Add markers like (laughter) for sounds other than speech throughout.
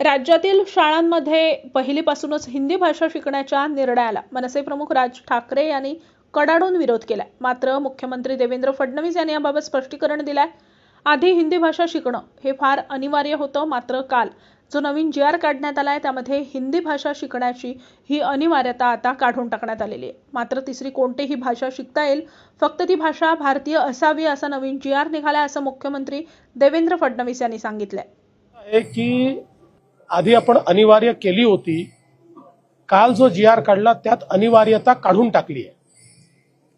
राज्यातील शाळांमध्ये पहिलीपासूनच हिंदी भाषा शिकण्याच्या निर्णयाला मनसे प्रमुख राज ठाकरे यांनी कडाडून विरोध केलाय. मात्र मुख्यमंत्री देवेंद्र फडणवीस यांनी याबाबत स्पष्टीकरण दिलंय. आधी हिंदी भाषा शिकणं हे फार अनिवार्य होतं मात्र काल जो नवीन जी आर काढण्यात आलाय त्यामध्ये हिंदी भाषा शिकण्याची ही अनिवार्यता आता काढून टाकण्यात आलेली आहे. मात्र तिसरी कोणतीही भाषा शिकता येईल फक्त ती भाषा भारतीय असावी असा नवीन जी आर निघालाय असं मुख्यमंत्री देवेंद्र फडणवीस यांनी सांगितलंय. की आधी आपण अनिवार्य केली होती. काल जो जी आर काढला त्यात अनिवार्यता काढून टाकली आहे.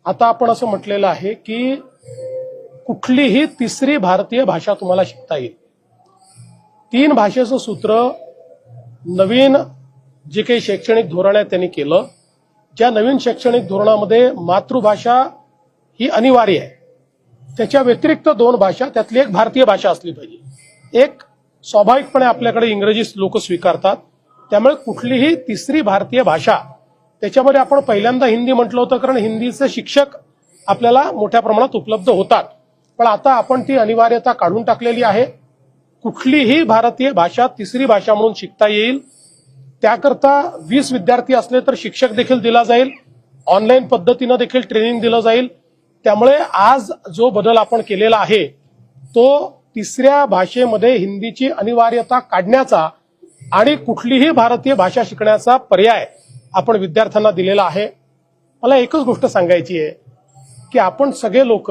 आता आपण असं म्हटलेलं आहे की कुठलीही तिसरी भारतीय भाषा तुम्हाला शिकता येईल. तीन भाषेचं सूत्र नवीन जे काही शैक्षणिक धोरण आहे त्यांनी केलं. ज्या नवीन शैक्षणिक धोरणामध्ये मातृभाषा ही अनिवार्य आहे. त्याच्या व्यतिरिक्त दोन भाषा त्यातली एक भारतीय भाषा असली पाहिजे. एक स्वाभाविकपणे आपल्याकडे इंग्रजी लोक स्वीकारतात. त्यामुळे कुठलीही तिसरी भारतीय भाषा त्याच्यामध्ये आपण पहिल्यांदा हिंदी म्हटलं होतं कारण हिंदीचे शिक्षक आपल्याला मोठ्या प्रमाणात उपलब्ध होतात. पण आता आपण ती अनिवार्यता काढून टाकलेली आहे. कुठलीही भारतीय भाषा तिसरी भाषा म्हणून शिकता येईल. त्याकरता वीस विद्यार्थी असले तर शिक्षक देखील दिला जाईल. ऑनलाईन पद्धतीनं देखील ट्रेनिंग दिलं जाईल. त्यामुळे आज जो बदल आपण केलेला आहे तो तिसऱ्या भाषेमध्ये हिंदीची अनिवार्यता काढण्याचा आणि कुठलीही भारतीय भाषा शिकण्याचा पर्याय आपण विद्यार्थ्यांना दिलेला आहे. मला एकच गोष्ट सांगायची आहे की आपण सगळे लोक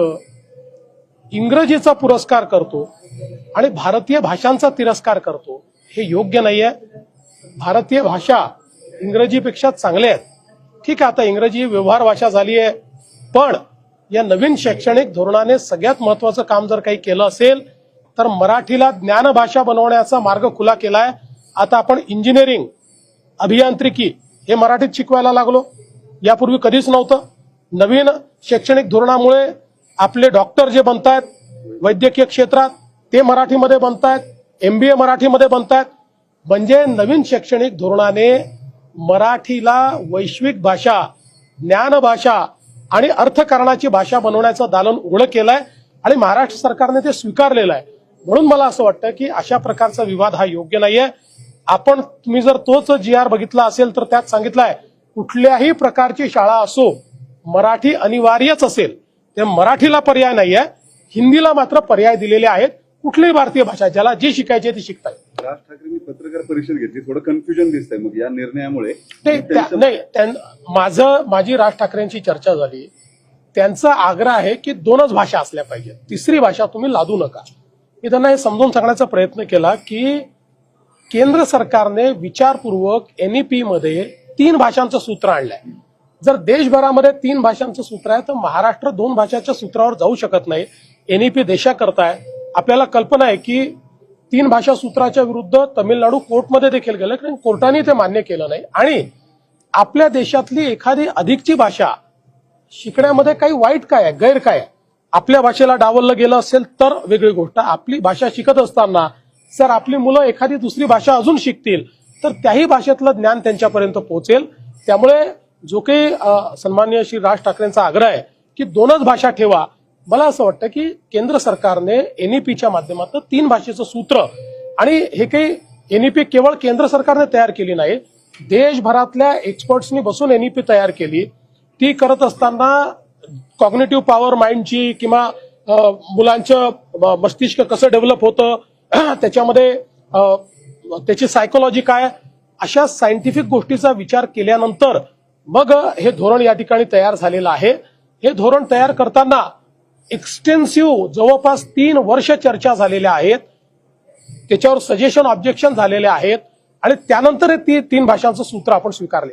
इंग्रजीचा पुरस्कार करतो आणि भारतीय भाषांचा तिरस्कार करतो. हे योग्य नाही आहे भारतीय भाषा इंग्रजीपेक्षा चांगल्या आहेत. ठीक आहे आता इंग्रजी व्यवहार भाषा झाली आहे. पण या नवीन शैक्षणिक धोरणाने सगळ्यात महत्वाचं काम जर काही केलं असेल तर मराठीला ज्ञानभाषा बनवण्याचा मार्ग खुला केलाय. आता आपण इंजिनिअरिंग अभियांत्रिकी हे मराठीत शिकवायला लागलो. यापूर्वी कधीच नव्हतं. नवीन शैक्षणिक धोरणामुळे आपले डॉक्टर जे बनतायत वैद्यकीय क्षेत्रात ते मराठीमध्ये बनतायत एमबीए मराठीमध्ये बनतायत. म्हणजे नवीन शैक्षणिक धोरणाने मराठीला वैश्विक भाषा ज्ञानभाषा आणि अर्थकारणाची भाषा बनवण्याचं दालन उघडं केलंय आणि महाराष्ट्र सरकारने ते स्वीकारलेलं आहे. म्हणून मला असं वाटतं की अशा प्रकारचा विवाद हा योग्य नाहीये. आपण तुम्ही जर तोच जी आर बघितला असेल तर त्यात सांगितलंय कुठल्याही प्रकारची शाळा असो मराठी अनिवार्यच असेल. ते मराठीला पर्याय नाहीये. हिंदीला मात्र पर्याय दिलेले आहेत. कुठलीही भारतीय भाषा ज्याला जी शिकायची आहे ती शिकता येईल राज ठाकरेंनी पत्रकार परिषद घेतली. थोडं कन्फ्युजन दिसतंय मग या निर्णयामुळे. नाही माझं माझी राज ठाकरेंची चर्चा झाली. त्यांचा आग्रह आहे की दोनच भाषा असल्या पाहिजेत. तिसरी भाषा तुम्ही लादू नका. मी त्यांना हे समजून सांगण्याचा प्रयत्न केला की केंद्र सरकारने विचारपूर्वक एनईपी मध्ये तीन भाषांचं सूत्र आणलंय. जर देशभरामध्ये तीन भाषांचं सूत्र आहे तर महाराष्ट्र दोन भाषांच्या सूत्रावर जाऊ शकत नाही. एनईपी देशाकरता आहे आपल्याला कल्पना आहे की तीन भाषा सूत्राच्या विरुद्ध तमिळनाडू कोर्टमध्ये देखील गेलं कारण कोर्टाने ते मान्य केलं नाही. आणि आपल्या देशातली एखादी अधिकची भाषा शिकण्यामध्ये काही वाईट काय आहे गैर काय आहे? आपल्या भाषेला डावललं गेलं असेल तर वेगळी गोष्ट. आपली भाषा शिकत असताना जर आपली मुलं एखादी दुसरी भाषा अजून शिकतील तर त्याही भाषेतलं ज्ञान त्यांच्यापर्यंत पोहोचेल. त्यामुळे जो काही अ, सन्माननीय श्री राज ठाकरेंचा आग्रह आहे की दोनच भाषा ठेवा. मला असं वाटतं की केंद्र सरकारने एनईपीच्या माध्यमातून तीन भाषेचं सूत्र आणि हे काही एनईपी केवळ केंद्र सरकारने तयार केली नाही देशभरातल्या एक्सपर्ट्सनी बसून एनईपी तयार केली. ती करत असताना कॉग्नेटिव्ह पॉवर माइंडची किंवा मुलांचं मस्तिष्क कसं डेव्हलप होतं (clears throat) त्याच्यामध्ये त्याची सायकोलॉजी काय अशा सायंटिफिक गोष्टीचा विचार केल्यानंतर मग हे धोरण या ठिकाणी तयार झालेलं आहे. हे धोरण तयार करताना एक्सटेन्सिव्ह जवळपास तीन वर्ष चर्चा झालेल्या आहेत. त्याच्यावर सजेशन ऑब्जेक्शन झालेले आहेत. आणि त्यानंतर ती तीन भाषांचं सूत्र आपण स्वीकारले.